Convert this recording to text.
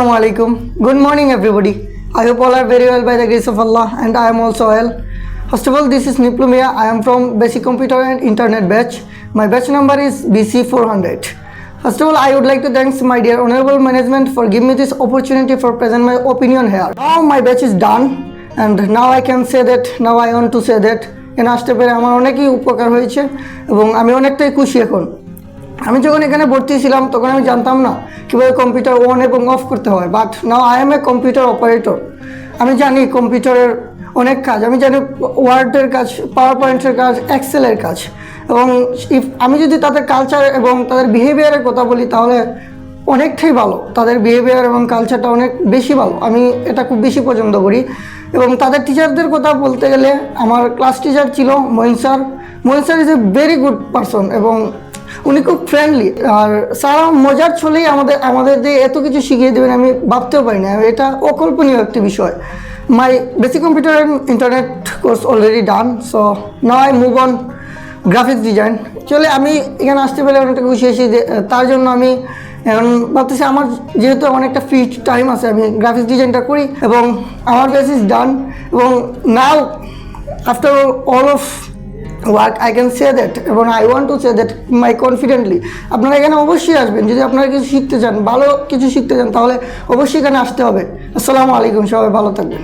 Assalamu alaikum. Good morning, everybody. I hope all are very well by the grace of Allah, and I am also well. First of all, this is Niplumia. I am from Basic Computer and Internet batch. My batch number is BC400. First of all, I would like to thank my dear honorable management for giving me this opportunity for present my opinion here. Now my batch is done, and now I can say that. Now I want to say that. এখানে আসতে পেরে আমার অনেকই উপকার হয়েছে এবং আমি অনেকটাই খুশি এখন আমি যখন এখানে ভর্তি ছিলাম, তখন আমি জানতাম না কীভাবে কম্পিউটার অন এবং অফ করতে হয়। But now I am a computer operator আমি জানি কম্পিউটারের অনেক কাজ। আমি জানি ওয়ার্ডের কাজ পাওয়ার পয়েন্টের কাজ এক্সেলের কাজ। এবং ইফ আমি যদি তাদের কালচার এবং তাদের বিহেভিয়ারের কথা বলি, তাহলে অনেকটাই ভালো। তাদের বিহেভিয়ার এবং কালচারটা অনেক বেশি ভালো। আমি এটা খুব বেশি পছন্দ করি। এবং তাদের টিচারদের কথা বলতে গেলে, আমার ক্লাস টিচার ছিল Mohin sir Mohin sir is a very good person এবং উনি খুব ফ্রেন্ডলি আর সারা মজার ছলেই আমাদের আমাদের যে এত কিছু শিখিয়ে দেবেন আমি ভাবতেও পারি না। এটা অকল্পনীয় একটি বিষয়। My basic computer and internet course already done so I move on graphics design চলে আমি এখানে আসতে পেরে অনেকটা খুশি হয়েছি যে তার জন্য আমি এখন ভাবতেছি আমার যেহেতু অনেকটা ফ্রি টাইম আছে, আমি গ্রাফিক্স ডিজাইনটা করি এবং আমার বেসিস ডান এবং now after all of work I can say that এবং I want to say that my confidently আপনারা এখানে অবশ্যই আসবেন, যদি আপনারা কিছু শিখতে চান, ভালো কিছু শিখতে চান, তাহলে অবশ্যই এখানে আসতে হবে। আসসালামু আলাইকুম, সবাই ভালো থাকবেন।